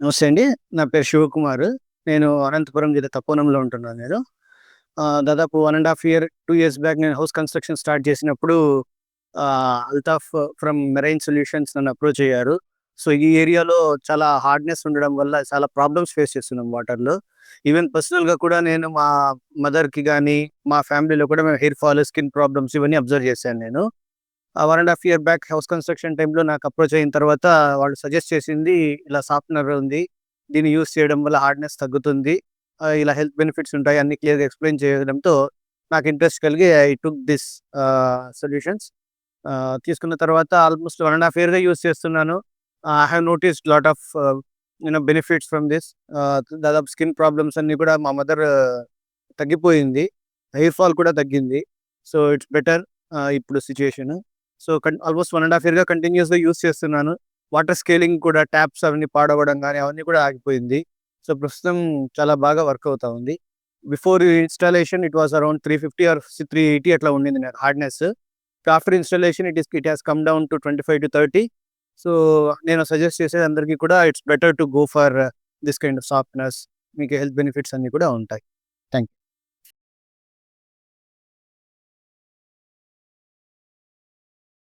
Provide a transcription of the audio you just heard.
నమస్తే అండి. నా పేరు శివకుమార్. నేను అనంతపురం జిల్లా తపోనంలో ఉంటున్నాను నేను. దాదాపు one and half year, two years back నేను హౌస్ కన్‌స్ట్రక్షన్ స్టార్ట్ చేసినప్పుడు అల్తాఫ్ ఫ్రమ్ మెరైన్ సొల్యూషన్స్ నన్ను అప్రోచ్ అయ్యారు. సో, ఈ ఏరియాలో చాలా హార్డ్‌నెస్ ఉండడం వల్ల చాలా ప్రాబ్లమ్స్ ఫేస్ చేస్తున్నాం వాటర్‌లో. ఈవెన్ పర్సనల్‌గా కూడా నేను మా మదర్‌కి కానీ మా ఫ్యామిలీలో కూడా మేము హెయిర్ ఫాల్, స్కిన్ ప్రాబ్లమ్స్ ఇవన్నీ అబ్జర్వ్ చేశాను నేను. ఆ 1 ½ ఇయర్ బ్యాక్ హౌస్ కన్‌స్ట్రక్షన్ టైంలో నాకు అప్రోచ్ అయిన తర్వాత వాళ్ళు సజెస్ట్ చేసింది ఇలా సాఫ్ట్‌నర్ ఉంది. దీన్ని యూజ్ చేయడం వల్ల హార్డ్‌నెస్ తగ్గుతుంది. ఇలా హెల్త్ బెనిఫిట్స్ ఉంటాయి అన్ని క్లియర్‌గా ఎక్స్‌ప్లెయిన్ చేయడంతో నాకు ఇంట్రెస్ట్ కలిగి ఐ టుక్ దిస్ సొల్యూషన్స్. తీసుకున్న తర్వాత ఆల్‌మోస్ట్ వన్ అండ్ హాఫ్ ఇయర్‌గా యూజ్ చేస్తున్నాను. I have notice lot of you know benefits from this. దాదాపు స్కిన్ ప్రాబ్లమ్స్ అన్నీ కూడా మా మదర్ తగ్గిపోయింది. హెయిర్ ఫాల్ కూడా తగ్గింది. సో, ఇట్స్ బెటర్ ఇప్పుడు సిట్యుయేషన్. సో, కన్ ఆల్‌మోస్ట్ 1 ½ ఇయర్‌గా కంటిన్యూస్గా యూస్ చేస్తున్నాను. వాటర్ స్కేలింగ్ కూడా ట్యాప్స్ అవన్నీ పాడవడం కానీ అవన్నీ కూడా ఆగిపోయింది. సో, ప్రస్తుతం చాలా బాగా వర్క్ అవుతా ఉంది. Before installation it was around 350 or 380 అట్లా ఉండింది నాకు hardness. After installation it is it has come down to 25-30. So, నేను సజెస్ట్ చేసేది అందరికీ కూడా it's better to go for this kind of softness. మీకు హెల్త్ బెనిఫిట్స్ అన్నీ కూడా ఉంటాయి. Thank you.